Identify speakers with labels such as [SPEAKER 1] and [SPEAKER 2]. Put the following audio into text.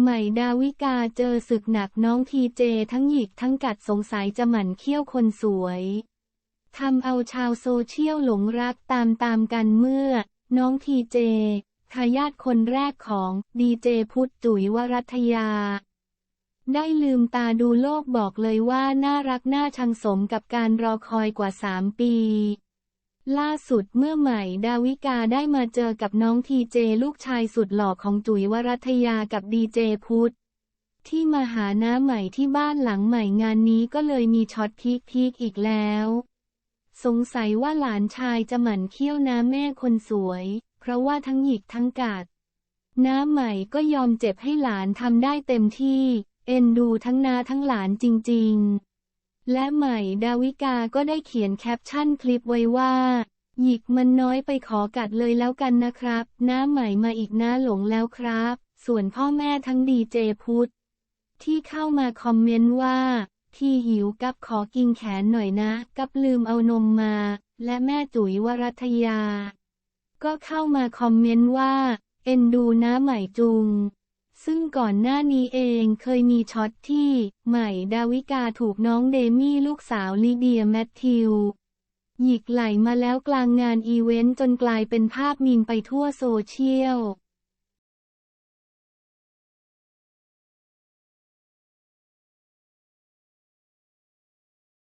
[SPEAKER 1] ใหม่ดาวิกาเจอศึกหนักน้องทีเจทั้งหยิกทั้งกัดสงสัยจะหมั่นเขี้ยวคนสวยทำเอาชาวโซเชียลหลงรักตามตามกันเมื่อ น้องทีเจทายาทคนแรกของดีเจพุทธจุ๋ยวรัตยา ได้ลืมตาดูโลกบอกเลยว่าน่ารักน่าชังสมกับการรอคอยกว่าสามปี ล่าสุดเมื่อใหม่ดาวิกาได้มาเจอกับน้องทีเจลูกชายสุดหล่อของจุ๋ยวรัตยากับดีเจพุทธที่มาหาน้าใหม่ที่บ้านหลังใหม่งานนี้ก็เลยมีช็อตพีคพีคอีกแล้ว สงสัยว่าหลานชายจะหมั่นเคี้ยวน้าแม่คนสวย เพราะว่าทั้งหยิกทั้งกัด น้าใหม่ก็ยอมเจ็บให้หลานทำได้เต็มที่ เอ็นดูทั้งนาทั้งหลานจริง ๆ และใหม่ดาวิกาก็ได้เขียนแคปชั่นคลิปไว้ว่า หยิกมันน้อยไปขอกัดเลยแล้วกันนะครับ น้าใหม่มาอีกน้าหลงแล้วครับ ส่วนพ่อแม่ทั้งดีเจพุทธที่เข้ามาคอมเมนต์ว่า ที่หิวกับขอกินแขนหน่อยนะ กับลืมเอานมมา และแม่จุ๋ยวรัตยา ก็เข้ามาคอมเมนต์ว่า เอ็นดูน้าใหม่จุง ซึ่งก่อนหน้านี้เองเคยมีช็อตที่ ใหม่ดาวิกาถูกน้องเดมี่ลูกสาวลีเดียแมทธิว หยิกไหลมาแล้วกลางงานอีเวนต์จนกลายเป็นภาพมีมไปทั่วโซเชียล